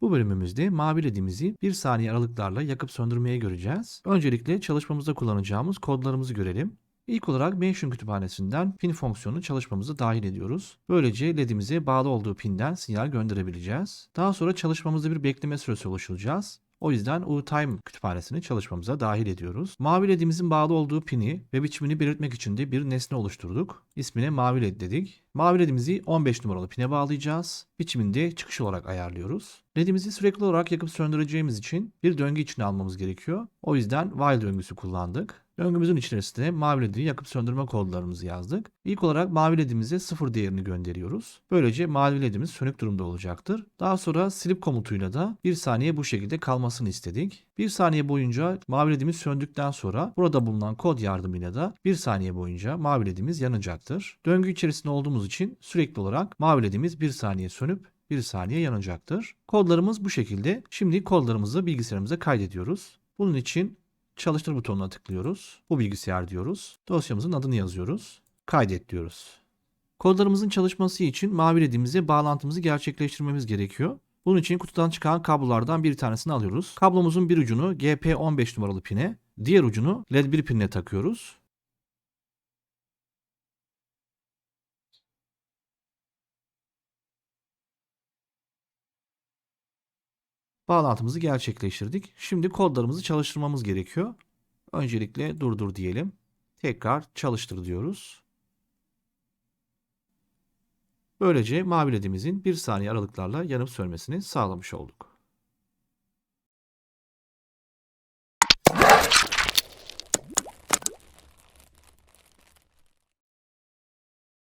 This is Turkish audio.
Bu bölümümüzde mavi ledimizi 1 saniye aralıklarla yakıp söndürmeye göreceğiz. Öncelikle çalışmamızda kullanacağımız kodlarımızı görelim. İlk olarak Mention kütüphanesinden pin fonksiyonunu çalışmamıza dahil ediyoruz. Böylece ledimize bağlı olduğu pinden sinyal gönderebileceğiz. Daha sonra çalışmamızda bir bekleme süresi oluşturacağız. O yüzden uTime kütüphanesini çalışmamıza dahil ediyoruz. Mavi ledimizin bağlı olduğu pini ve biçimini belirtmek için de bir nesne oluşturduk. İsmine mavi led dedik. Mavi ledimizi 15 numaralı pine bağlayacağız. Biçimini de çıkış olarak ayarlıyoruz. Ledimizi sürekli olarak yakıp söndüreceğimiz için bir döngü içine almamız gerekiyor. O yüzden while döngüsü kullandık. Döngümüzün içerisine mavi ledini yakıp söndürme kodlarımızı yazdık. İlk olarak mavi ledimize 0 değerini gönderiyoruz. Böylece mavi ledimiz sönük durumda olacaktır. Daha sonra silip komutuyla da 1 saniye bu şekilde kalmasını istedik. 1 saniye boyunca mavi ledimiz söndükten sonra burada bulunan kod yardımıyla da 1 saniye boyunca mavi ledimiz yanacaktır. Döngü içerisinde olduğumuz için sürekli olarak mavi ledimiz 1 saniye sönüp 1 saniye yanacaktır. Kodlarımız bu şekilde. Şimdi kodlarımızı bilgisayarımıza kaydediyoruz. Bunun için çalıştır butonuna tıklıyoruz. Bu bilgisayar diyoruz. Dosyamızın adını yazıyoruz. Kaydet diyoruz. Kodlarımızın çalışması için mavi ledimize bağlantımızı gerçekleştirmemiz gerekiyor. Bunun için kutudan çıkan kablolardan bir tanesini alıyoruz. Kablomuzun bir ucunu GP15 numaralı pine, diğer ucunu LED 1 pinine takıyoruz. Bağlantımızı gerçekleştirdik. Şimdi kodlarımızı çalıştırmamız gerekiyor. Öncelikle durdur diyelim. Tekrar çalıştır diyoruz. Böylece mavi ledimizin 1 saniye aralıklarla yanıp sönmesini sağlamış olduk.